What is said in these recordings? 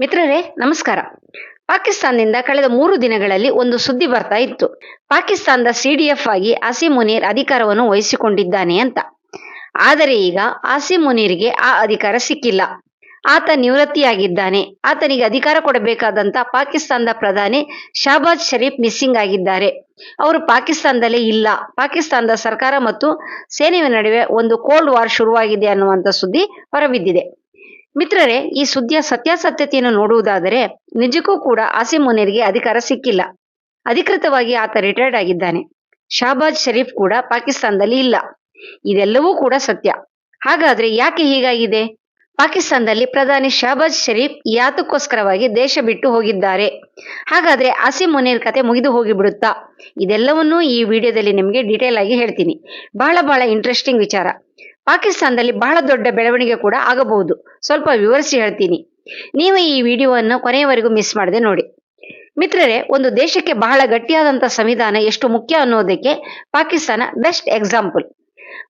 ಮಿತ್ರರೇ, ನಮಸ್ಕಾರ. ಪಾಕಿಸ್ತಾನದಿಂದ ಕಳೆದ ಮೂರು ದಿನಗಳಲ್ಲಿ ಒಂದು ಸುದ್ದಿ ಬರ್ತಾ ಇತ್ತು. ಪಾಕಿಸ್ತಾನದ ಸಿಡಿಎಫ್ ಆಗಿ ಆಸಿ ಮುನೀರ್ ಅಧಿಕಾರವನ್ನು ವಹಿಸಿಕೊಂಡಿದ್ದಾನೆ ಅಂತ. ಆದರೆ ಈಗ ಆಸಿ ಮುನೀರ್ಗೆ ಆ ಅಧಿಕಾರ ಸಿಕ್ಕಿಲ್ಲ. ಆತ ನಿವೃತ್ತಿಯಾಗಿದ್ದಾನೆ. ಆತನಿಗೆ ಅಧಿಕಾರ ಕೊಡಬೇಕಾದಂತ ಪಾಕಿಸ್ತಾನದ ಪ್ರಧಾನಿ ಶಹಬಾಜ್ ಶರೀಫ್ ಮಿಸ್ಸಿಂಗ್ ಆಗಿದ್ದಾರೆ. ಅವರು ಪಾಕಿಸ್ತಾನದಲ್ಲೇ ಇಲ್ಲ. ಪಾಕಿಸ್ತಾನದ ಸರ್ಕಾರ ಮತ್ತು ಸೇನೆಯ ನಡುವೆ ಒಂದು ಕೋಲ್ಡ್ ವಾರ್ ಶುರುವಾಗಿದೆ ಅನ್ನುವಂಥ ಸುದ್ದಿ ಹೊರಬಿದ್ದಿದೆ. ಮಿತ್ರರೇ, ಈ ಸುದ್ದಿಯ ಸತ್ಯಾಸತ್ಯತೆಯನ್ನು ನೋಡುವುದಾದರೆ ನಿಜಕ್ಕೂ ಕೂಡ ಆಸಿಂ ಮುನೀರ್ಗೆ ಅಧಿಕಾರ ಸಿಕ್ಕಿಲ್ಲ. ಅಧಿಕೃತವಾಗಿ ಆತ ರಿಟೈರ್ಡ್ ಆಗಿದ್ದಾನೆ. ಶಹಬಾಜ್ ಶರೀಫ್ ಕೂಡ ಪಾಕಿಸ್ತಾನದಲ್ಲಿ ಇಲ್ಲ. ಇದೆಲ್ಲವೂ ಕೂಡ ಸತ್ಯ. ಹಾಗಾದ್ರೆ ಯಾಕೆ ಹೀಗಾಗಿದೆ? ಪಾಕಿಸ್ತಾನದಲ್ಲಿ ಪ್ರಧಾನಿ ಶಹಬಾಜ್ ಶರೀಫ್ ಯಾತಕ್ಕೋಸ್ಕರವಾಗಿ ದೇಶ ಬಿಟ್ಟು ಹೋಗಿದ್ದಾರೆ. ಹಾಗಾದ್ರೆ ಆಸಿಂ ಮುನೀರ್ ಕತೆ ಮುಗಿದು ಹೋಗಿಬಿಡುತ್ತಾ? ಇದೆಲ್ಲವನ್ನೂ ಈ ವಿಡಿಯೋದಲ್ಲಿ ನಿಮಗೆ ಡೀಟೇಲ್ ಆಗಿ ಹೇಳ್ತೀನಿ. ಬಹಳ ಬಹಳ ಇಂಟ್ರೆಸ್ಟಿಂಗ್ ವಿಚಾರ. ಪಾಕಿಸ್ತಾನದಲ್ಲಿ ಬಹಳ ದೊಡ್ಡ ಬೆಳವಣಿಗೆ ಕೂಡ ಆಗಬಹುದು. ಸ್ವಲ್ಪ ವಿವರಿಸಿ ಹೇಳ್ತೀನಿ. ನೀವು ಈ ವಿಡಿಯೋವನ್ನು ಕೊನೆಯವರೆಗೂ ಮಿಸ್ ಮಾಡದೆ ನೋಡಿ. ಮಿತ್ರರೇ, ಒಂದು ದೇಶಕ್ಕೆ ಬಹಳ ಗಟ್ಟಿಯಾದಂತಹ ಸಂವಿಧಾನ ಎಷ್ಟು ಮುಖ್ಯ ಅನ್ನೋದಕ್ಕೆ ಪಾಕಿಸ್ತಾನ ಬೆಸ್ಟ್ ಎಕ್ಸಾಂಪಲ್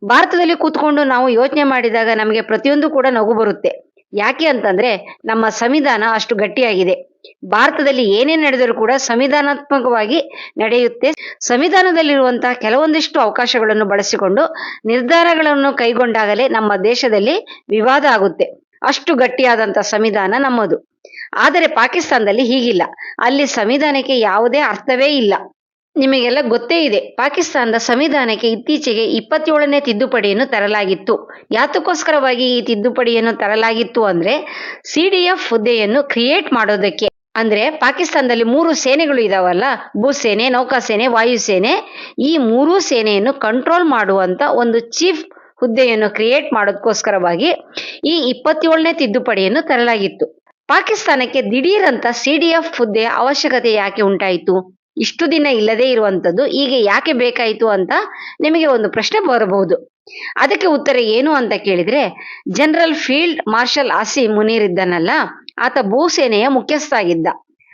ಭಾರತದಲ್ಲಿ ಕೂತ್ಕೊಂಡು ನಾವು ಯೋಚನೆ ಮಾಡಿದಾಗ ನಮಗೆ ಪ್ರತಿಯೊಂದು ಕೂಡ ನಗು ಬರುತ್ತೆ. ಯಾಕೆ ಅಂತಂದ್ರೆ ನಮ್ಮ ಸಂವಿಧಾನ ಅಷ್ಟು ಗಟ್ಟಿಯಾಗಿದೆ. ಭಾರತದಲ್ಲಿ ಏನೇ ನಡೆದರೂ ಕೂಡ ಸಂವಿಧಾನಾತ್ಮಕವಾಗಿ ನಡೆಯುತ್ತೆ. ಸಂವಿಧಾನದಲ್ಲಿರುವಂತಹ ಕೆಲವೊಂದಿಷ್ಟು ಅವಕಾಶಗಳನ್ನು ಬಳಸಿಕೊಂಡು ನಿರ್ಧಾರಗಳನ್ನು ಕೈಗೊಂಡಾಗಲೇ ನಮ್ಮ ದೇಶದಲ್ಲಿ ವಿವಾದ ಆಗುತ್ತೆ. ಅಷ್ಟು ಗಟ್ಟಿಯಾದಂತ ಸಂವಿಧಾನ ನಮ್ಮದು. ಆದರೆ ಪಾಕಿಸ್ತಾನದಲ್ಲಿ ಹೀಗಿಲ್ಲ. ಅಲ್ಲಿ ಸಂವಿಧಾನಕ್ಕೆ ಯಾವುದೇ ಅರ್ಥವೇ ಇಲ್ಲ. ನಿಮಗೆಲ್ಲ ಗೊತ್ತೇ ಇದೆ. ಪಾಕಿಸ್ತಾನದ ಸಂವಿಧಾನಕ್ಕೆ ಇತ್ತೀಚೆಗೆ ಇಪ್ಪತ್ತೇಳನೇ ತಿದ್ದುಪಡಿಯನ್ನು ತರಲಾಗಿತ್ತು. ಯಾತಕ್ಕೋಸ್ಕರವಾಗಿ ಈ ತಿದ್ದುಪಡಿಯನ್ನು ತರಲಾಗಿತ್ತು ಅಂದ್ರೆ ಸಿಡಿಎಫ್ ಹುದ್ದೆಯನ್ನು ಕ್ರಿಯೇಟ್ ಮಾಡೋದಕ್ಕೆ. ಅಂದ್ರೆ ಪಾಕಿಸ್ತಾನದಲ್ಲಿ ಮೂರು ಸೇನೆಗಳು ಇದಾವಲ್ಲ ಭೂಸೇನೆ ನೌಕಾಸೇನೆ ವಾಯುಸೇನೆ ಈ ಮೂರೂ ಸೇನೆಯನ್ನು ಕಂಟ್ರೋಲ್ ಮಾಡುವಂತ ಒಂದು ಚೀಫ್ ಹುದ್ದೆಯನ್ನು ಕ್ರಿಯೇಟ್ ಮಾಡೋದಕ್ಕೋಸ್ಕರವಾಗಿ ಈ ಇಪ್ಪತ್ತೇಳನೇ ತಿದ್ದುಪಡಿಯನ್ನು ತರಲಾಗಿತ್ತು. ಪಾಕಿಸ್ತಾನಕ್ಕೆ ದಿಢೀರಂತ ಸಿಡಿಎಫ್ ಹುದ್ದೆಯ ಅವಶ್ಯಕತೆ ಯಾಕೆ ಉಂಟಾಯಿತು? ಇಷ್ಟು ದಿನ ಇಲ್ಲದೆ ಇರುವಂತದ್ದು ಈಗ ಯಾಕೆ ಬೇಕಾಯಿತು ಅಂತ ನಿಮಗೆ ಒಂದು ಪ್ರಶ್ನೆ ಬರಬಹುದು. ಅದಕ್ಕೆ ಉತ್ತರ ಏನು ಅಂತ ಕೇಳಿದ್ರೆ general field marshal Asim Munir ಇದ್ದನಲ್ಲ ಆತ ಭೂಸೇನೆಯ ಮುಖ್ಯಸ್ಥ ಆಗಿದ್ದ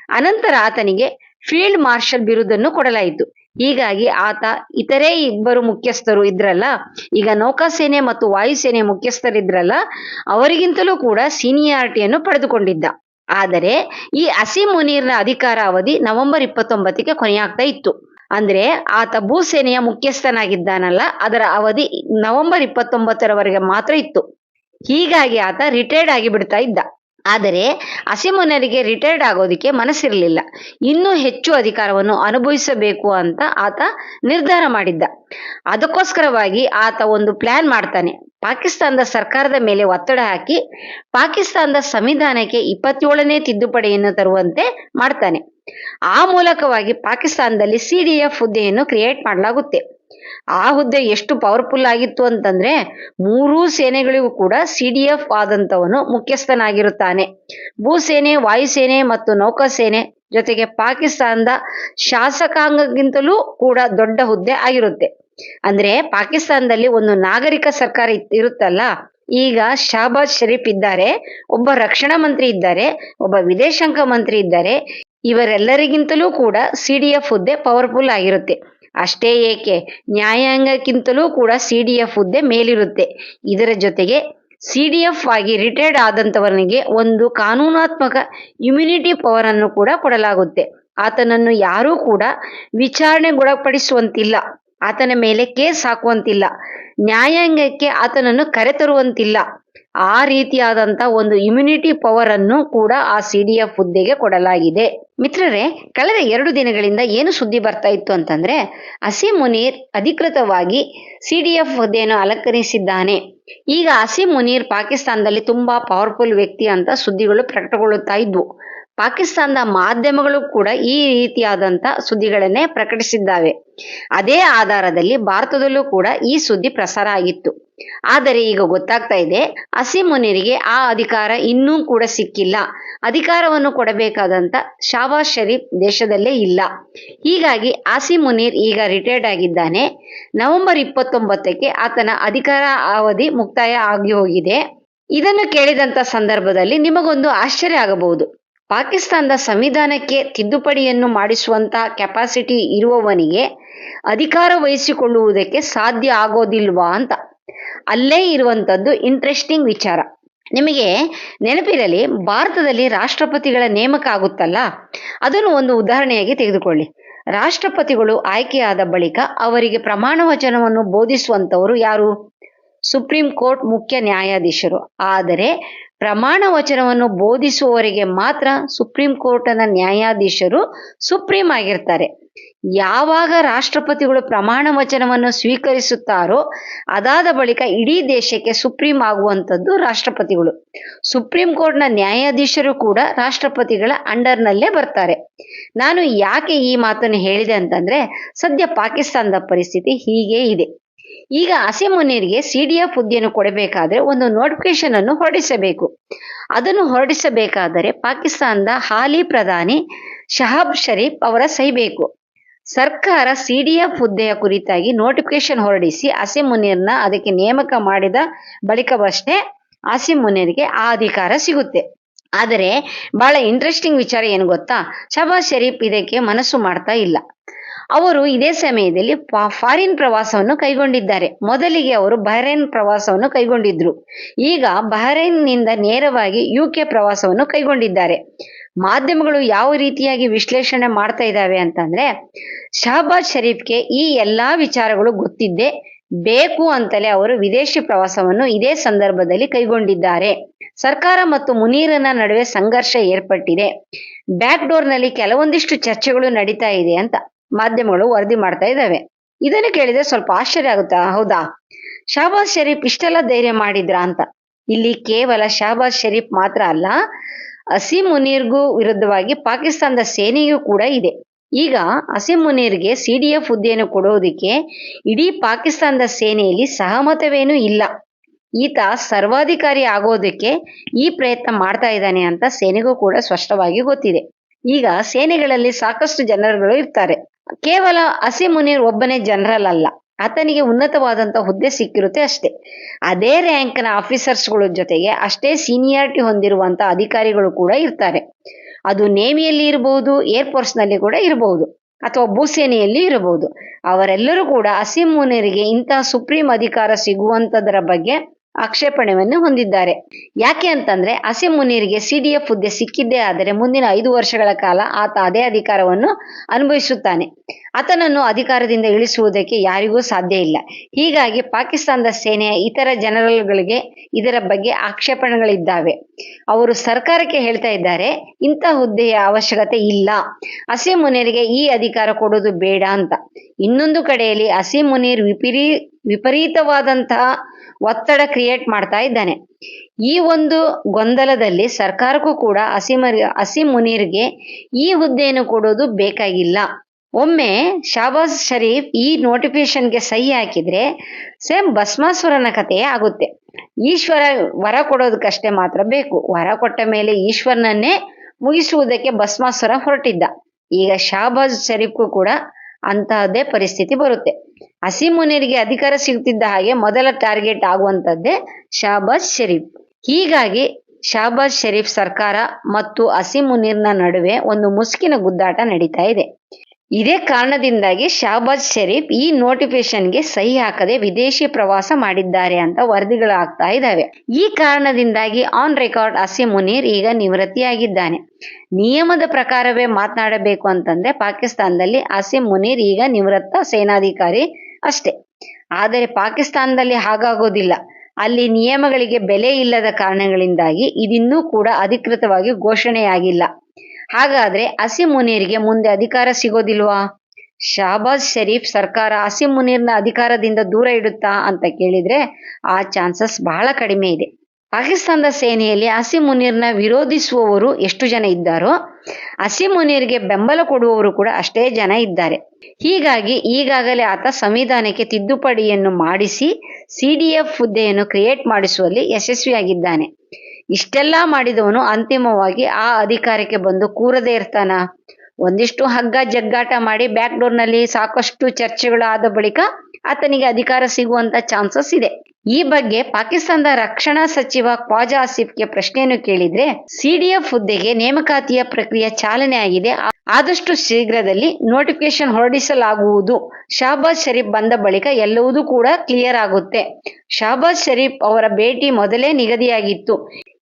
ಅನಂತರ ಆತನಿಗೆ ಫೀಲ್ಡ್ ಮಾರ್ಷಲ್ ಬಿರುದನ್ನು ಕೊಡಲಾಯಿತು. ಹೀಗಾಗಿ ಆತ ಇತರೆ ಇಬ್ಬರು ಮುಖ್ಯಸ್ಥರು ಇದ್ರಲ್ಲ, ಈಗ ನೌಕಾಸೇನೆ ಮತ್ತು ವಾಯುಸೇನೆ ಮುಖ್ಯಸ್ಥರಿದ್ರಲ್ಲ, ಅವರಿಗಿಂತಲೂ ಕೂಡ ಸೀನಿಯಾರಿಟಿಯನ್ನು ಪಡೆದುಕೊಂಡಿದ್ದ. ಆದರೆ ಈ ಅಸೀಂ ಮುನೀರ್ನ ಅಧಿಕಾರ ಅವಧಿ ನವೆಂಬರ್ ಇಪ್ಪತ್ತೊಂಬತ್ತಕ್ಕೆ ಕೊನೆಯಾಗ್ತಾ ಇತ್ತು. ಅಂದ್ರೆ ಆತ ಭೂಸೇನೆಯ ಮುಖ್ಯಸ್ಥನಾಗಿದ್ದಾನಲ್ಲ, ಅದರ ಅವಧಿ ನವೆಂಬರ್ ಇಪ್ಪತ್ತೊಂಬತ್ತರವರೆಗೆ ಮಾತ್ರ ಇತ್ತು. ಹೀಗಾಗಿ ಆತ ರಿಟೈರ್ಡ್ ಆಗಿ ಬಿಡ್ತಾ ಇದ್ದ. ಆದರೆ ಅಸಿಮುನರಿಗೆ ರಿಟೈರ್ಡ್ ಆಗೋದಕ್ಕೆ ಮನಸ್ಸಿರಲಿಲ್ಲ. ಇನ್ನೂ ಹೆಚ್ಚು ಅಧಿಕಾರವನ್ನು ಅನುಭವಿಸಬೇಕು ಅಂತ ಆತ ನಿರ್ಧಾರ ಮಾಡಿದ್ದ. ಅದಕ್ಕೋಸ್ಕರವಾಗಿ ಆತ ಒಂದು ಪ್ಲಾನ್ ಮಾಡ್ತಾನೆ. ಪಾಕಿಸ್ತಾನದ ಸರ್ಕಾರದ ಮೇಲೆ ಒತ್ತಡ ಹಾಕಿ ಪಾಕಿಸ್ತಾನದ ಸಂವಿಧಾನಕ್ಕೆ ಇಪ್ಪತ್ತೇಳನೇ ತಿದ್ದುಪಡಿಯನ್ನು ತರುವಂತೆ ಮಾಡ್ತಾನೆ. ಆ ಮೂಲಕವಾಗಿ ಪಾಕಿಸ್ತಾನದಲ್ಲಿ ಸಿಡಿಎಫ್ ಹುದ್ದೆಯನ್ನು ಕ್ರಿಯೇಟ್ ಮಾಡಲಾಗುತ್ತೆ. ಆ ಹುದ್ದೆ ಎಷ್ಟು ಪವರ್ಫುಲ್ ಆಗಿತ್ತು ಅಂತಂದ್ರೆ ಮೂರೂ ಸೇನೆಗಳಿಗೂ ಕೂಡ ಸಿಡಿಎಫ್ ಆದಂತವನು ಮುಖ್ಯಸ್ಥನಾಗಿರುತ್ತಾನೆ. ಭೂಸೇನೆ, ವಾಯುಸೇನೆ ಮತ್ತು ನೌಕಾಸೇನೆ ಜೊತೆಗೆ ಪಾಕಿಸ್ತಾನದ ಶಾಸಕಾಂಗಕ್ಕಿಂತಲೂ ಕೂಡ ದೊಡ್ಡ ಹುದ್ದೆ ಆಗಿರುತ್ತೆ. ಅಂದ್ರೆ ಪಾಕಿಸ್ತಾನದಲ್ಲಿ ಒಂದು ನಾಗರಿಕ ಸರ್ಕಾರ ಇರುತ್ತಲ್ಲ, ಈಗ ಶಹಬಾಜ್ ಶರೀಫ್ ಇದ್ದಾರೆ, ಒಬ್ಬ ರಕ್ಷಣಾ ಮಂತ್ರಿ ಇದ್ದಾರೆ, ಒಬ್ಬ ವಿದೇಶಾಂಗ ಮಂತ್ರಿ ಇದ್ದಾರೆ, ಇವರೆಲ್ಲರಿಗಿಂತಲೂ ಕೂಡ ಸಿಡಿಎಫ್ ಹುದ್ದೆ ಪವರ್ಫುಲ್ ಆಗಿರುತ್ತೆ. ಅಷ್ಟೇ ಏಕೆ, ನ್ಯಾಯಾಂಗಕ್ಕಿಂತಲೂ ಕೂಡ ಸಿಡಿಎಫ್ ಹುದ್ದೆ ಮೇಲಿರುತ್ತೆ. ಇದರ ಜೊತೆಗೆ ಸಿಡಿಎಫ್ ಆಗಿ ರಿಟೈರ್ಡ್ ಆದಂತವನಿಗೆ ಒಂದು ಕಾನೂನಾತ್ಮಕ ಇಮ್ಯುನಿಟಿ ಪವರ್ ಅನ್ನು ಕೂಡ ಕೊಡಲಾಗುತ್ತೆ. ಆತನನ್ನು ಯಾರೂ ಕೂಡ ವಿಚಾರಣೆಗೊಳಪಡಿಸುವಂತಿಲ್ಲ. ಆತನ ಮೇಲೆ ಕೇಸ್ ಹಾಕುವಂತಿಲ್ಲ. ನ್ಯಾಯಾಂಗಕ್ಕೆ ಆತನನ್ನು ಕರೆತರುವಂತಿಲ್ಲ. ಆ ರೀತಿಯಾದಂತ ಒಂದು ಇಮ್ಯುನಿಟಿ ಪವರ್ ಅನ್ನು ಕೂಡ ಆ ಸಿ ಡಿ ಎಫ್ ಹುದ್ದೆಗೆ ಕೊಡಲಾಗಿದೆ. ಮಿತ್ರರೇ, ಕಳೆದ ಎರಡು ದಿನಗಳಿಂದ ಏನು ಸುದ್ದಿ ಬರ್ತಾ ಇತ್ತು ಅಂತಂದ್ರೆ, ಅಸೀಂ ಮುನೀರ್ ಅಧಿಕೃತವಾಗಿ ಸಿ ಡಿ ಎಫ್ ಹುದ್ದೆಯನ್ನು ಅಲಂಕರಿಸಿದ್ದಾನೆ. ಈಗ ಅಸೀಂ ಮುನೀರ್ ಪಾಕಿಸ್ತಾನದಲ್ಲಿ ತುಂಬಾ ಪವರ್ಫುಲ್ ವ್ಯಕ್ತಿ ಅಂತ ಸುದ್ದಿಗಳು ಪ್ರಕಟಗೊಳ್ಳುತ್ತಾ ಇದ್ವು. ಪಾಕಿಸ್ತಾನದ ಮಾಧ್ಯಮಗಳು ಕೂಡ ಈ ರೀತಿಯಾದಂತ ಸುದ್ದಿಗಳನ್ನೇ ಪ್ರಕಟಿಸಿದ್ದಾವೆ. ಅದೇ ಆಧಾರದಲ್ಲಿ ಭಾರತದಲ್ಲೂ ಕೂಡ ಈ ಸುದ್ದಿ ಪ್ರಸಾರ ಆಗಿತ್ತು. ಆದರೆ ಈಗ ಗೊತ್ತಾಗ್ತಾ ಇದೆ, ಅಸೀಂ ಮುನೀರಿಗೆ ಆ ಅಧಿಕಾರ ಇನ್ನೂ ಕೂಡ ಸಿಕ್ಕಿಲ್ಲ. ಅಧಿಕಾರವನ್ನು ಕೊಡಬೇಕಾದಂತ ಶಾಬಾಜ್ ಶರೀಫ್ ದೇಶದಲ್ಲೇ ಇಲ್ಲ. ಹೀಗಾಗಿ ಆಸಿಂ ಮುನೀರ್ ಈಗ ರಿಟೈರ್ಡ್ ಆಗಿದ್ದಾನೆ. ನವೆಂಬರ್ ಇಪ್ಪತ್ತೊಂಬತ್ತಕ್ಕೆ ಆತನ ಅಧಿಕಾರ ಅವಧಿ ಮುಕ್ತಾಯ ಆಗಿ ಹೋಗಿದೆ. ಇದನ್ನು ಕೇಳಿದಂತ ಸಂದರ್ಭದಲ್ಲಿ ನಿಮಗೊಂದು ಆಶ್ಚರ್ಯ ಆಗಬಹುದು. ಪಾಕಿಸ್ತಾನದ ಸಂವಿಧಾನಕ್ಕೆ ತಿದ್ದುಪಡಿಯನ್ನು ಮಾಡಿಸುವಂತ ಕೆಪಾಸಿಟಿ ಇರುವವನಿಗೆ ಅಧಿಕಾರ ವಹಿಸಿಕೊಳ್ಳುವುದಕ್ಕೆ ಸಾಧ್ಯ ಆಗೋದಿಲ್ವಾ ಅಂತ. ಅಲ್ಲೇ ಇರುವಂತದ್ದು ಇಂಟ್ರೆಸ್ಟಿಂಗ್ ವಿಚಾರ. ನಿಮಗೆ ನೆನಪಿರಲಿ, ಭಾರತದಲ್ಲಿ ರಾಷ್ಟ್ರಪತಿಗಳ ನೇಮಕ ಆಗುತ್ತಲ್ಲ? ಅದನ್ನು ಒಂದು ಉದಾಹರಣೆಯಾಗಿ ತೆಗೆದುಕೊಳ್ಳಿ. ರಾಷ್ಟ್ರಪತಿಗಳು ಆಯ್ಕೆಯಾದ ಬಳಿಕ ಅವರಿಗೆ ಪ್ರಮಾಣ ವಚನವನ್ನು ಬೋಧಿಸುವಂತವರು ಯಾರು? ಸುಪ್ರೀಂ ಕೋರ್ಟ್ ಮುಖ್ಯ ನ್ಯಾಯಾಧೀಶರು. ಆದರೆ ಪ್ರಮಾಣ ವಚನವನ್ನು ಬೋಧಿಸುವವರಿಗೆ ಮಾತ್ರ ಸುಪ್ರೀಂ ಕೋರ್ಟ್ನ ನ್ಯಾಯಾಧೀಶರು ಸುಪ್ರೀಂ ಆಗಿರ್ತಾರೆ. ಯಾವಾಗ ರಾಷ್ಟ್ರಪತಿಗಳು ಪ್ರಮಾಣ ವಚನವನ್ನು ಸ್ವೀಕರಿಸುತ್ತಾರೋ ಅದಾದ ಬಳಿಕ ಇಡೀ ದೇಶಕ್ಕೆ ಸುಪ್ರೀಂ ಆಗುವಂಥದ್ದು ರಾಷ್ಟ್ರಪತಿಗಳು. ಸುಪ್ರೀಂ ಕೋರ್ಟ್ನ ನ್ಯಾಯಾಧೀಶರು ಕೂಡ ರಾಷ್ಟ್ರಪತಿಗಳ ಅಂಡರ್ನಲ್ಲೇ ಬರ್ತಾರೆ. ನಾನು ಯಾಕೆ ಈ ಮಾತನ್ನು ಹೇಳಿದೆ ಅಂತಂದ್ರೆ ಸದ್ಯ ಪಾಕಿಸ್ತಾನದ ಪರಿಸ್ಥಿತಿ ಹೀಗೆ ಇದೆ. ಈಗ ಅಸೆಮುನೀರ್ಗೆ ಸಿ ಡಿ ಎಫ್ ಹುದ್ದೆಯನ್ನು ಕೊಡಬೇಕಾದ್ರೆ ಒಂದು ನೋಟಿಫಿಕೇಶನ್ ಅನ್ನು ಹೊರಡಿಸಬೇಕು. ಅದನ್ನು ಹೊರಡಿಸಬೇಕಾದರೆ ಪಾಕಿಸ್ತಾನದ ಹಾಲಿ ಪ್ರಧಾನಿ ಶಹಾಬ್ ಶರೀಫ್ ಅವರ ಸಹಿ ಬೇಕು. ಸರ್ಕಾರ ಸಿ ಡಿ ಎಫ್ ಹುದ್ದೆಯ ಕುರಿತಾಗಿ ನೋಟಿಫಿಕೇಶನ್ ಹೊರಡಿಸಿ ಹಸಿ ಮುನೀರ್ನ ಅದಕ್ಕೆ ನೇಮಕ ಮಾಡಿದ ಬಳಿಕವಷ್ಟೇ ಹಸಿ ಮುನೀರ್ಗೆ ಆ ಅಧಿಕಾರ ಸಿಗುತ್ತೆ. ಆದರೆ ಬಹಳ ಇಂಟ್ರೆಸ್ಟಿಂಗ್ ವಿಚಾರ ಏನು ಗೊತ್ತಾ? ಶಹಬಾಜ್ ಶರೀಫ್ ಇದಕ್ಕೆ ಮನಸ್ಸು ಮಾಡ್ತಾ ಇಲ್ಲ. ಅವರು ಇದೇ ಸಮಯದಲ್ಲಿ ಫಾರಿನ್ ಪ್ರವಾಸವನ್ನು ಕೈಗೊಂಡಿದ್ದಾರೆ. ಮೊದಲಿಗೆ ಅವರು ಬಹರೈನ್ ಪ್ರವಾಸವನ್ನು ಕೈಗೊಂಡಿದ್ರು. ಈಗ ಬಹ್ರೈನ್ನಿಂದ ನೇರವಾಗಿ ಯುಕೆ ಪ್ರವಾಸವನ್ನು ಕೈಗೊಂಡಿದ್ದಾರೆ. ಮಾಧ್ಯಮಗಳು ಯಾವ ರೀತಿಯಾಗಿ ವಿಶ್ಲೇಷಣೆ ಮಾಡ್ತಾ ಇದ್ದಾವೆ ಅಂತಂದ್ರೆ, ಶಹಬಾಜ್ ಶರೀಫ್ಗೆ ಈ ಎಲ್ಲಾ ವಿಚಾರಗಳು ಗೊತ್ತಿದ್ದೆ ಬೇಕು ಅಂತಲೇ ಅವರು ವಿದೇಶಿ ಪ್ರವಾಸವನ್ನು ಇದೇ ಸಂದರ್ಭದಲ್ಲಿ ಕೈಗೊಂಡಿದ್ದಾರೆ. ಸರ್ಕಾರ ಮತ್ತು ಮುನೀರನ ನಡುವೆ ಸಂಘರ್ಷ ಏರ್ಪಟ್ಟಿದೆ. ಬ್ಯಾಕ್ ಡೋರ್ನಲ್ಲಿ ಕೆಲವೊಂದಿಷ್ಟು ಚರ್ಚೆಗಳು ನಡೀತಾ ಇದೆ ಅಂತ ಮಾಧ್ಯಮಗಳು ವರದಿ ಮಾಡ್ತಾ ಇದ್ದಾವೆ. ಇದನ್ನು ಕೇಳಿದ್ರೆ ಸ್ವಲ್ಪ ಆಶ್ಚರ್ಯ ಆಗುತ್ತಾ? ಹೌದಾ? ಶಹಬಾಜ್ ಶರೀಫ್ ಇಷ್ಟೆಲ್ಲ ಧೈರ್ಯ ಮಾಡಿದ್ರ ಅಂತ. ಇಲ್ಲಿ ಕೇವಲ ಶಹಬಾಜ್ ಶರೀಫ್ ಮಾತ್ರ ಅಲ್ಲ, ಅಸೀಂ ಮುನೀರ್ಗೂ ವಿರುದ್ಧವಾಗಿ ಪಾಕಿಸ್ತಾನದ ಸೇನೆಯೂ ಕೂಡ ಇದೆ. ಈಗ ಅಸೀಂ ಮುನೀರ್ಗೆ ಸಿ ಡಿ ಎಫ್ ಹುದ್ದೆಯನ್ನು ಕೊಡೋದಕ್ಕೆ ಇಡೀ ಪಾಕಿಸ್ತಾನದ ಸೇನೆಯಲ್ಲಿ ಸಹಮತವೇನೂ ಇಲ್ಲ. ಈತ ಸರ್ವಾಧಿಕಾರಿ ಆಗೋದಕ್ಕೆ ಈ ಪ್ರಯತ್ನ ಮಾಡ್ತಾ ಇದ್ದಾನೆ ಅಂತ ಸೇನೆಗೂ ಕೂಡ ಸ್ಪಷ್ಟವಾಗಿ ಗೊತ್ತಿದೆ. ಈಗ ಸೇನೆಗಳಲ್ಲಿ ಸಾಕಷ್ಟು ಜನರುಗಳು ಇರ್ತಾರೆ. ಕೇವಲ ಅಸಿಮುನೀರ್ ಒಬ್ಬನೇ ಜನರಲ್ ಅಲ್ಲ. ಆತನಿಗೆ ಉನ್ನತವಾದಂತ ಹುದ್ದೆ ಸಿಕ್ಕಿರುತ್ತೆ ಅಷ್ಟೇ. ಅದೇ ರ್ಯಾಂಕ್ನ ಆಫೀಸರ್ಸ್ಗಳ ಜೊತೆಗೆ ಅಷ್ಟೇ ಸೀನಿಯಾರಿಟಿ ಹೊಂದಿರುವಂತ ಅಧಿಕಾರಿಗಳು ಕೂಡ ಇರ್ತಾರೆ. ಅದು ನೇವಿಯಲ್ಲಿ ಇರಬಹುದು ಏರ್ಫೋರ್ಸ್ನಲ್ಲಿ ಕೂಡ ಇರಬಹುದು ಅಥವಾ ಭೂಸೇನೆಯಲ್ಲಿ ಇರಬಹುದು ಅವರೆಲ್ಲರೂ ಕೂಡ ಅಸೀಮ್ ಮುನಿರಿಗೆ ಇಂತಹ ಸುಪ್ರೀಂ ಅಧಿಕಾರ ಸಿಗುವಂತದರ ಬಗ್ಗೆ ಆಕ್ಷೇಪಣೆಯನ್ನು ಹೊಂದಿದ್ದಾರೆ. ಯಾಕೆ ಅಂತಂದ್ರೆ ಅಸೀಂ ಮುನೀರ್ಗೆ ಸಿ ಡಿ ಎಫ್ ಹುದ್ದೆ ಸಿಕ್ಕಿದ್ದೇ ಆದರೆ ಮುಂದಿನ ಐದು ವರ್ಷಗಳ ಕಾಲ ಆತ ಅದೇ ಅಧಿಕಾರವನ್ನು ಅನುಭವಿಸುತ್ತಾನೆ. ಆತನನ್ನು ಅಧಿಕಾರದಿಂದ ಇಳಿಸುವುದಕ್ಕೆ ಯಾರಿಗೂ ಸಾಧ್ಯ ಇಲ್ಲ. ಹೀಗಾಗಿ ಪಾಕಿಸ್ತಾನದ ಸೇನೆಯ ಇತರ ಜನರಲ್ಗಳಿಗೆ ಇದರ ಬಗ್ಗೆ ಆಕ್ಷೇಪಣೆಗಳಿದ್ದಾವೆ. ಅವರು ಸರ್ಕಾರಕ್ಕೆ ಹೇಳ್ತಾ ಇದ್ದಾರೆ, ಇಂಥ ಹುದ್ದೆಯ ಅವಶ್ಯಕತೆ ಇಲ್ಲ. ಅಸೀಂ ಮುನೀರ್ಗೆ ಈ ಅಧಿಕಾರ ಕೊಡೋದು ಬೇಡ ಅಂತ. ಇನ್ನೊಂದು ಕಡೆಯಲ್ಲಿ ಅಸೀಂ ಮುನೀರ್ ವಿಪರೀ, ವಿಪರೀತವಾದಂತಹ ಒತ್ತಡ ಕ್ರಿಯೇಟ್ ಮಾಡ್ತಾ ಇದ್ದಾನೆ. ಈ ಒಂದು ಗೊಂದಲದಲ್ಲಿ ಸರ್ಕಾರಕ್ಕೂ ಕೂಡ ಅಸೀಮ ಅಸೀಂ ಮುನೀರ್ಗೆ ಈ ಹುದ್ದೆಯನ್ನು ಕೊಡೋದು ಬೇಕಾಗಿಲ್ಲ. ಒಮ್ಮೆ ಶಾಬಾಜ್ ಶರೀಫ್ ಈ ನೋಟಿಫಿಕೇಶನ್ಗೆ ಸಹಿ ಹಾಕಿದ್ರೆ ಸೇಮ್ ಭಸ್ಮಾಸುರನ ಕಥೆಯೇ ಆಗುತ್ತೆ. ಈಶ್ವರ ವರ ಕೊಡೋದಕ್ಕಷ್ಟೇ ಮಾತ್ರ ಬೇಕು. ವರ ಕೊಟ್ಟ ಮೇಲೆ ಈಶ್ವರನನ್ನೇ ಮುಗಿಸುವುದಕ್ಕೆ ಭಸ್ಮಾಸುರ ಹೊರಟಿದ್ದ. ಈಗ ಶಾಬಾಜ್ ಶರೀಫ್ಗೂ ಕೂಡ ಅಂತಹದ್ದೇ ಪರಿಸ್ಥಿತಿ ಬರುತ್ತೆ. ಹಸಿ ಮುನಿರಿಗೆ ಅಧಿಕಾರ ಸಿಗುತ್ತಿದ್ದ ಹಾಗೆ ಮೊದಲ ಟಾರ್ಗೆಟ್ ಆಗುವಂತದ್ದೇ ಶಾಬಾಜ್ ಶರೀಫ್. ಹೀಗಾಗಿ ಶಾಬಾಜ್ ಶರೀಫ್ ಸರ್ಕಾರ ಮತ್ತು ಹಸಿ ಮುನೀರ್ನ ನಡುವೆ ಒಂದು ಮುಸುಕಿನ ಗುದ್ದಾಟ ನಡೀತಾ ಇದೆ. ಇದೇ ಕಾರಣದಿಂದಾಗಿ ಶಾಬಾಜ್ ಶರೀಫ್ ಈ ನೋಟಿಫಿಕೇಶನ್ಗೆ ಸಹಿ ಹಾಕದೆ ವಿದೇಶಿ ಪ್ರವಾಸ ಮಾಡಿದ್ದಾರೆ ಅಂತ ವರದಿಗಳಾಗ್ತಾ ಇದ್ದಾವೆ. ಈ ಕಾರಣದಿಂದಾಗಿ ಆನ್ ರೆಕಾರ್ಡ್ ಅಸೀಂ ಮುನೀರ್ ಈಗ ನಿವೃತ್ತಿಯಾಗಿದ್ದಾನೆ. ನಿಯಮದ ಪ್ರಕಾರವೇ ಮಾತನಾಡಬೇಕು ಅಂತಂದ್ರೆ ಪಾಕಿಸ್ತಾನದಲ್ಲಿ ಅಸೀಂ ಮುನೀರ್ ಈಗ ನಿವೃತ್ತ ಸೇನಾಧಿಕಾರಿ ಅಷ್ಟೇ. ಆದರೆ ಪಾಕಿಸ್ತಾನದಲ್ಲಿ ಹಾಗಾಗೋದಿಲ್ಲ. ಅಲ್ಲಿ ನಿಯಮಗಳಿಗೆ ಬೆಲೆ ಇಲ್ಲದ ಕಾರಣಗಳಿಂದಾಗಿ ಇದಿನ್ನೂ ಕೂಡ ಅಧಿಕೃತವಾಗಿ ಘೋಷಣೆಯಾಗಿಲ್ಲ. ಹಾಗಾದ್ರೆ ಅಸೀಂ ಮುನೀರ್ಗೆ ಮುಂದೆ ಅಧಿಕಾರ ಸಿಗೋದಿಲ್ವಾ? ಶಾಬಾಜ್ ಶರೀಫ್ ಸರ್ಕಾರ ಅಸೀಂ ಮುನೀರ್ನ ಅಧಿಕಾರದಿಂದ ದೂರ ಇಡುತ್ತಾ ಅಂತ ಕೇಳಿದ್ರೆ ಆ ಚಾನ್ಸಸ್ ಬಹಳ ಕಡಿಮೆ ಇದೆ. ಪಾಕಿಸ್ತಾನದ ಸೇನೆಯಲ್ಲಿ ಅಸೀಂ ಮುನೀರ್ನ ವಿರೋಧಿಸುವವರು ಎಷ್ಟು ಜನ ಇದ್ದಾರೋ ಅಸೀಂ ಮುನೀರ್ಗೆ ಬೆಂಬಲ ಕೊಡುವವರು ಕೂಡ ಅಷ್ಟೇ ಜನ ಇದ್ದಾರೆ. ಹೀಗಾಗಿ ಈಗಾಗಲೇ ಆತ ಸಂವಿಧಾನಕ್ಕೆ ತಿದ್ದುಪಡಿಯನ್ನು ಮಾಡಿಸಿ, ಸಿ ಡಿ ಎಫ್ ಹುದ್ದೆಯನ್ನು ಕ್ರಿಯೇಟ್ ಮಾಡಿಸುವಲ್ಲಿ ಯಶಸ್ವಿಯಾಗಿದ್ದಾನೆ. ಇಷ್ಟೆಲ್ಲ ಮಾಡಿದವನು ಅಂತಿಮವಾಗಿ ಆ ಅಧಿಕಾರಕ್ಕೆ ಬಂದು ಕೂರದೇ ಇರ್ತಾನ? ಒಂದಿಷ್ಟು ಹಗ್ಗ ಜಗ್ಗಾಟ ಮಾಡಿ ಬ್ಯಾಕ್ ಡೋರ್ನಲ್ಲಿ ಸಾಕಷ್ಟು ಚರ್ಚೆಗಳಾದ ಬಳಿಕ ಆತನಿಗೆ ಅಧಿಕಾರ ಸಿಗುವಂತ ಚಾನ್ಸಸ್ ಇದೆ. ಈ ಬಗ್ಗೆ ಪಾಕಿಸ್ತಾನದ ರಕ್ಷಣಾ ಸಚಿವ ಖ್ವಾಜಾ ಆಸಿಫ್ಗೆ ಪ್ರಶ್ನೆಯನ್ನು ಕೇಳಿದ್ರೆ ಸಿಡಿಎಫ್ ಹುದ್ದೆಗೆ ನೇಮಕಾತಿಯ ಪ್ರಕ್ರಿಯೆ ಚಾಲನೆ ಆಗಿದೆ. ಆದಷ್ಟು ಶೀಘ್ರದಲ್ಲಿ ನೋಟಿಫಿಕೇಶನ್ ಹೊರಡಿಸಲಾಗುವುದು. ಶಹಬಾಜ್ ಶರೀಫ್ ಬಂದ ಬಳಿಕ ಎಲ್ಲವೂ ಕೂಡ ಕ್ಲಿಯರ್ ಆಗುತ್ತೆ. ಶಹಬಾಜ್ ಶರೀಫ್ ಅವರ ಭೇಟಿ ಮೊದಲೇ ನಿಗದಿಯಾಗಿತ್ತು.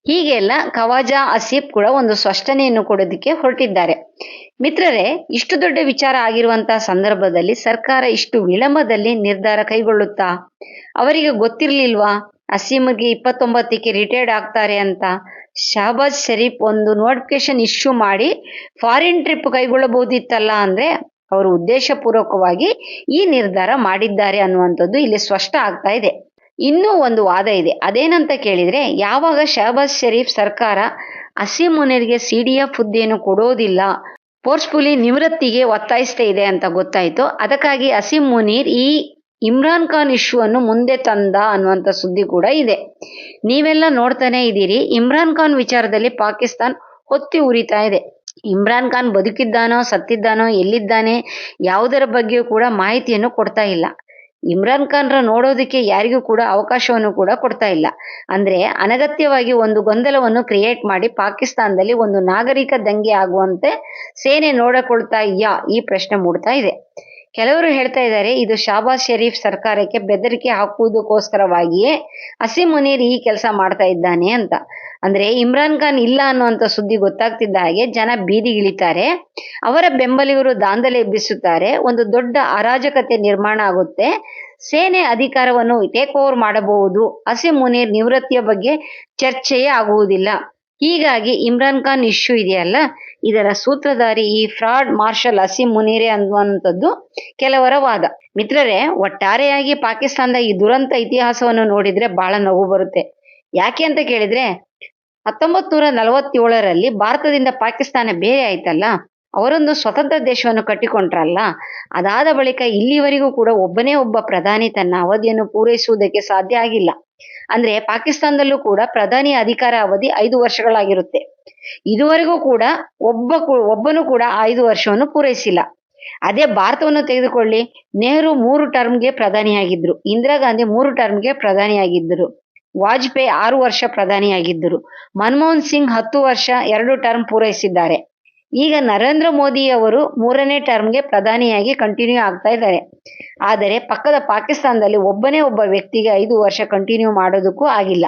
ಹೀಗೆಲ್ಲ ಖವಾಜಾ ಆಸಿಫ್ ಕೂಡ ಒಂದು ಸ್ಪಷ್ಟನೆಯನ್ನು ಕೊಡೋದಕ್ಕೆ ಹೊರಟಿದ್ದಾರೆ. ಮಿತ್ರರೇ, ಇಷ್ಟು ದೊಡ್ಡ ವಿಚಾರ ಆಗಿರುವಂತಹ ಸಂದರ್ಭದಲ್ಲಿ ಸರ್ಕಾರ ಇಷ್ಟು ವಿಳಂಬದಲ್ಲಿ ನಿರ್ಧಾರ ಕೈಗೊಳ್ಳುತ್ತಾ? ಅವರಿಗೆ ಗೊತ್ತಿರಲಿಲ್ವಾ? ಅಸೀಮ್ಗೆ ಇಪ್ಪತ್ತೊಂಬತ್ತಕ್ಕೆ ರಿಟೈರ್ಡ್ ಆಗ್ತಾರೆ ಅಂತ? ಶಹಬಾಜ್ ಶರೀಫ್ ಒಂದು ನೋಟಿಫಿಕೇಶನ್ ಇಶ್ಯೂ ಮಾಡಿ ಫಾರಿನ್ ಟ್ರಿಪ್ ಕೈಗೊಳ್ಳಬಹುದಿತ್ತಲ್ಲ ಅಂದ್ರೆ ಅವರು ಉದ್ದೇಶಪೂರ್ವಕವಾಗಿ ಈ ನಿರ್ಧಾರ ಮಾಡಿದ್ದಾರೆ ಅನ್ನುವಂಥದ್ದು ಇಲ್ಲಿ ಸ್ಪಷ್ಟ ಆಗ್ತಾ ಇದೆ. ಇನ್ನೂ ಒಂದು ವಾದ ಇದೆ. ಅದೇನಂತ ಕೇಳಿದರೆ, ಯಾವಾಗ ಶಹಬಾಜ್ ಷರೀಫ್ ಸರ್ಕಾರ ಅಸೀಂ ಮುನೀರ್ಗೆ ಸಿ ಡಿ ಎಫ್ ಹುದ್ದೆಯನ್ನು ಕೊಡೋದಿಲ್ಲ ಫೋರ್ಸ್ಫುಲಿ ನಿವೃತ್ತಿಗೆ ಒತ್ತಾಯಿಸ್ತಾ ಇದೆ ಅಂತ ಗೊತ್ತಾಯಿತು. ಅದಕ್ಕಾಗಿ ಅಸೀಂ ಮುನೀರ್ ಈ ಇಮ್ರಾನ್ ಖಾನ್ ಇಶ್ಯೂ ಅನ್ನು ಮುಂದೆ ತಂದ ಅನ್ನುವಂಥ ಸುದ್ದಿ ಕೂಡ ಇದೆ. ನೀವೆಲ್ಲ ನೋಡ್ತಾನೆ ಇದ್ದೀರಿ, ಇಮ್ರಾನ್ ಖಾನ್ ವಿಚಾರದಲ್ಲಿ ಪಾಕಿಸ್ತಾನ್ ಹೊತ್ತಿ ಉರಿತಾ ಇದೆ. ಇಮ್ರಾನ್ ಖಾನ್ ಬದುಕಿದ್ದಾನೋ, ಸತ್ತಿದ್ದಾನೋ, ಎಲ್ಲಿದ್ದಾನೆ, ಯಾವುದರ ಬಗ್ಗೆಯೂ ಕೂಡ ಮಾಹಿತಿಯನ್ನು ಕೊಡ್ತಾ ಇಲ್ಲ. ಇಮ್ರಾನ್ ಖಾನ್ರ ನೋಡೋದಕ್ಕೆ ಯಾರಿಗೂ ಕೂಡ ಅವಕಾಶವನ್ನು ಕೂಡ ಕೊಡ್ತಾ ಇಲ್ಲ. ಅಂದ್ರೆ ಅನಗತ್ಯವಾಗಿ ಒಂದು ಗೊಂದಲವನ್ನು ಕ್ರಿಯೇಟ್ ಮಾಡಿ ಪಾಕಿಸ್ತಾನದಲ್ಲಿ ಒಂದು ನಾಗರಿಕ ದಂಗೆ ಆಗುವಂತೆ ಸೇನೆ ನೋಡಿಕೊಳ್ತಾ ಇದೆಯಾ ಈ ಪ್ರಶ್ನೆ ಮೂಡ್ತಾ ಇದೆ. ಕೆಲವರು ಹೇಳ್ತಾ ಇದ್ದಾರೆ, ಇದು ಶಾಬಾಜ್ ಶರೀಫ್ ಸರ್ಕಾರಕ್ಕೆ ಬೆದರಿಕೆ ಹಾಕುವುದಕ್ಕೋಸ್ಕರವಾಗಿಯೇ ಅಸೀಂ ಮುನೀರ್ ಈ ಕೆಲಸ ಮಾಡ್ತಾ ಇದ್ದಾನೆ ಅಂತ. ಅಂದ್ರೆ ಇಮ್ರಾನ್ ಖಾನ್ ಇಲ್ಲ ಅನ್ನುವಂಥ ಸುದ್ದಿ ಗೊತ್ತಾಗ್ತಿದ್ದ ಹಾಗೆ ಜನ ಬೀದಿಗಿಳಿತಾರೆ ಅವರ ಬೆಂಬಲಿಗರು ದಾಂಧಲೆ ಎಬ್ಬಿಸುತ್ತಾರೆ. ಒಂದು ದೊಡ್ಡ ಅರಾಜಕತೆ ನಿರ್ಮಾಣ ಆಗುತ್ತೆ. ಸೇನೆ ಅಧಿಕಾರವನ್ನು ಟೇಕ್ ಓವರ್ ಮಾಡಬಹುದು. ಅಸೀಂ ಮುನೀರ್ ನಿವೃತ್ತಿಯ ಬಗ್ಗೆ ಚರ್ಚೆಯೇ ಆಗುವುದಿಲ್ಲ. ಹೀಗಾಗಿ ಇಮ್ರಾನ್ ಖಾನ್ ಇಶ್ಯೂ ಇದೆಯಲ್ಲ ಇದರ ಸೂತ್ರಧಾರಿ ಈ ಫ್ರಾಡ್ ಮಾರ್ಷಲ್ ಅಸೀಂ ಮುನೀರೆ ಅನ್ನುವಂಥದ್ದು ಕೆಲವರ ವಾದ. ಮಿತ್ರರೇ, ಒಟ್ಟಾರೆಯಾಗಿ ಪಾಕಿಸ್ತಾನದ ಈ ದುರಂತ ಇತಿಹಾಸವನ್ನು ನೋಡಿದ್ರೆ ಬಹಳ ನೋವು ಬರುತ್ತೆ. ಯಾಕೆ ಅಂತ ಕೇಳಿದ್ರೆ ಹತ್ತೊಂಬತ್ ನೂರ ನಲವತ್ತೇಳರಲ್ಲಿ ಭಾರತದಿಂದ ಪಾಕಿಸ್ತಾನ ಬೇರೆ ಆಯ್ತಲ್ಲ? ಅವರೊಂದು ಸ್ವತಂತ್ರ ದೇಶವನ್ನು ಕಟ್ಟಿಕೊಂಡ್ರಲ್ಲ? ಅದಾದ ಬಳಿಕ ಇಲ್ಲಿವರೆಗೂ ಕೂಡ ಒಬ್ಬನೇ ಒಬ್ಬ ಪ್ರಧಾನಿ ತನ್ನ ಅವಧಿಯನ್ನು ಪೂರೈಸುವುದಕ್ಕೆ ಸಾಧ್ಯ ಆಗಿಲ್ಲ. ಅಂದ್ರೆ ಪಾಕಿಸ್ತಾನದಲ್ಲೂ ಕೂಡ ಪ್ರಧಾನಿ ಅಧಿಕಾರ ಅವಧಿ ಐದು ವರ್ಷಗಳಾಗಿರುತ್ತೆ. ಇದುವರೆಗೂ ಕೂಡ ಒಬ್ಬ ಒಬ್ಬನು ಕೂಡ ಐದು ವರ್ಷವನ್ನು ಪೂರೈಸಿಲ್ಲ. ಅದೇ ಭಾರತವನ್ನು ತೆಗೆದುಕೊಳ್ಳಿ, ನೆಹರು ಮೂರು ಟರ್ಮ್ಗೆ ಪ್ರಧಾನಿಯಾಗಿದ್ರು ಇಂದಿರಾ ಗಾಂಧಿ ಮೂರು ಟರ್ಮ್ಗೆ ಪ್ರಧಾನಿಯಾಗಿದ್ದರು. ವಾಜಪೇಯಿ ಆರು ವರ್ಷ ಪ್ರಧಾನಿಯಾಗಿದ್ದರು. ಮನಮೋಹನ್ ಸಿಂಗ್ ಹತ್ತು ವರ್ಷ, ಎರಡು ಟರ್ಮ್ ಪೂರೈಸಿದ್ದಾರೆ. ಈಗ ನರೇಂದ್ರ ಮೋದಿ ಅವರು ಮೂರನೇ ಟರ್ಮ್ಗೆ ಪ್ರಧಾನಿಯಾಗಿ ಕಂಟಿನ್ಯೂ ಆಗ್ತಾ ಇದ್ದಾರೆ. ಆದರೆ ಪಕ್ಕದ ಪಾಕಿಸ್ತಾನದಲ್ಲಿ ಒಬ್ಬನೇ ಒಬ್ಬ ವ್ಯಕ್ತಿಗೆ ಐದು ವರ್ಷ ಕಂಟಿನ್ಯೂ ಮಾಡೋದಕ್ಕೂ ಆಗಿಲ್ಲ.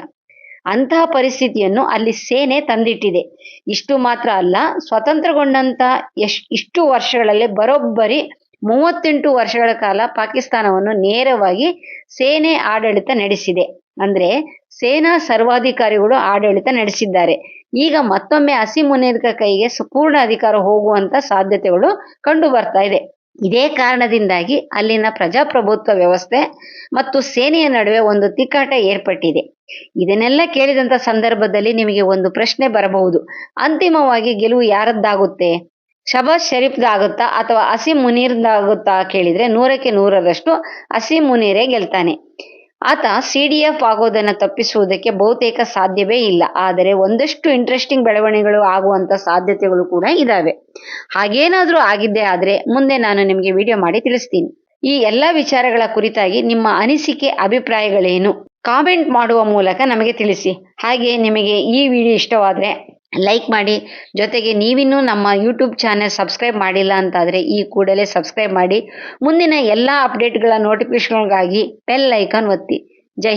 ಅಂತಹ ಪರಿಸ್ಥಿತಿಯನ್ನು ಅಲ್ಲಿ ಸೇನೆ ತಂದಿಟ್ಟಿದೆ. ಇಷ್ಟು ಮಾತ್ರ ಅಲ್ಲ, ಸ್ವತಂತ್ರಗೊಂಡಂತ ಎಶ್ ಇಷ್ಟು ವರ್ಷಗಳಲ್ಲಿ ಬರೋಬ್ಬರಿ ಮೂವತ್ತೆಂಟು ವರ್ಷಗಳ ಕಾಲ ಪಾಕಿಸ್ತಾನವನ್ನು ನೇರವಾಗಿ ಸೇನೆ ಆಡಳಿತ ನಡೆಸಿದೆ. ಅಂದ್ರೆ ಸೇನಾ ಸರ್ವಾಧಿಕಾರಿಗಳು ಆಡಳಿತ ನಡೆಸಿದ್ದಾರೆ. ಈಗ ಮತ್ತೊಮ್ಮೆ ಹಸಿ ಮುನೇರ್ಕ ಕೈಗೆ ಸುಪೂರ್ಣ ಅಧಿಕಾರ ಹೋಗುವಂತ ಸಾಧ್ಯತೆಗಳು ಕಂಡು ಬರ್ತಾ ಇದೆ. ಇದೇ ಕಾರಣದಿಂದಾಗಿ ಅಲ್ಲಿನ ಪ್ರಜಾಪ್ರಭುತ್ವ ವ್ಯವಸ್ಥೆ ಮತ್ತು ಸೇನೆಯ ನಡುವೆ ಒಂದು ತಿಕ್ಕಾಟ ಏರ್ಪಟ್ಟಿದೆ. ಇದನ್ನೆಲ್ಲ ಕೇಳಿದಂತ ಸಂದರ್ಭದಲ್ಲಿ ನಿಮಗೆ ಒಂದು ಪ್ರಶ್ನೆ ಬರಬಹುದು. ಅಂತಿಮವಾಗಿ ಗೆಲುವು ಯಾರದ್ದಾಗುತ್ತೆ? ಶಬಾಜ್ ಶರೀಫ್ದಾಗುತ್ತಾ ಅಥವಾ ಅಸೀಂ ಮುನೀರ್ದಾಗುತ್ತಾ ಕೇಳಿದ್ರೆ ನೂರಕ್ಕೆ ನೂರರಷ್ಟು ಅಸೀಂ ಮುನೀರೇ ಗೆಲ್ತಾನೆ. ಆತ ಸಿ ಡಿ ಎಫ್ ಆಗೋದನ್ನ ತಪ್ಪಿಸುವುದಕ್ಕೆ ಬಹುತೇಕ ಸಾಧ್ಯವೇ ಇಲ್ಲ. ಆದರೆ ಒಂದಷ್ಟು ಇಂಟ್ರೆಸ್ಟಿಂಗ್ ಬೆಳವಣಿಗೆಗಳು ಆಗುವಂತ ಸಾಧ್ಯತೆಗಳು ಕೂಡ ಇದಾವೆ. ಹಾಗೇನಾದ್ರೂ ಆಗಿದ್ದೇ ಆದ್ರೆ ಮುಂದೆ ನಾನು ನಿಮಗೆ ವಿಡಿಯೋ ಮಾಡಿ ತಿಳಿಸ್ತೀನಿ. ಈ ಎಲ್ಲಾ ವಿಚಾರಗಳ ಕುರಿತಾಗಿ ನಿಮ್ಮ ಅನಿಸಿಕೆ, ಅಭಿಪ್ರಾಯಗಳೇನು? ಕಾಮೆಂಟ್ ಮಾಡುವ ಮೂಲಕ ನಮಗೆ ತಿಳಿಸಿ. ಹಾಗೆ ನಿಮಗೆ ಈ ವಿಡಿಯೋ ಇಷ್ಟವಾದ್ರೆ ಲೈಕ್ ಮಾಡಿ, ಜೊತೆಗೆ ನೀವಿನ್ನೂ ನಮ್ಮ ಯೂಟ್ಯೂಬ್ ಚಾನೆಲ್ ಸಬ್ಸ್ಕ್ರೈಬ್ ಮಾಡಿಲ್ಲ ಅಂತಾದರೆ ಈ ಕೂಡಲೇ ಸಬ್ಸ್ಕ್ರೈಬ್ ಮಾಡಿ. ಮುಂದಿನ ಎಲ್ಲ ಅಪ್ಡೇಟ್ಗಳ ನೋಟಿಫಿಕೇಶನ್ಗಾಗಿ ಬೆಲ್ ಐಕಾನ್ ಒತ್ತಿ. ಜೈ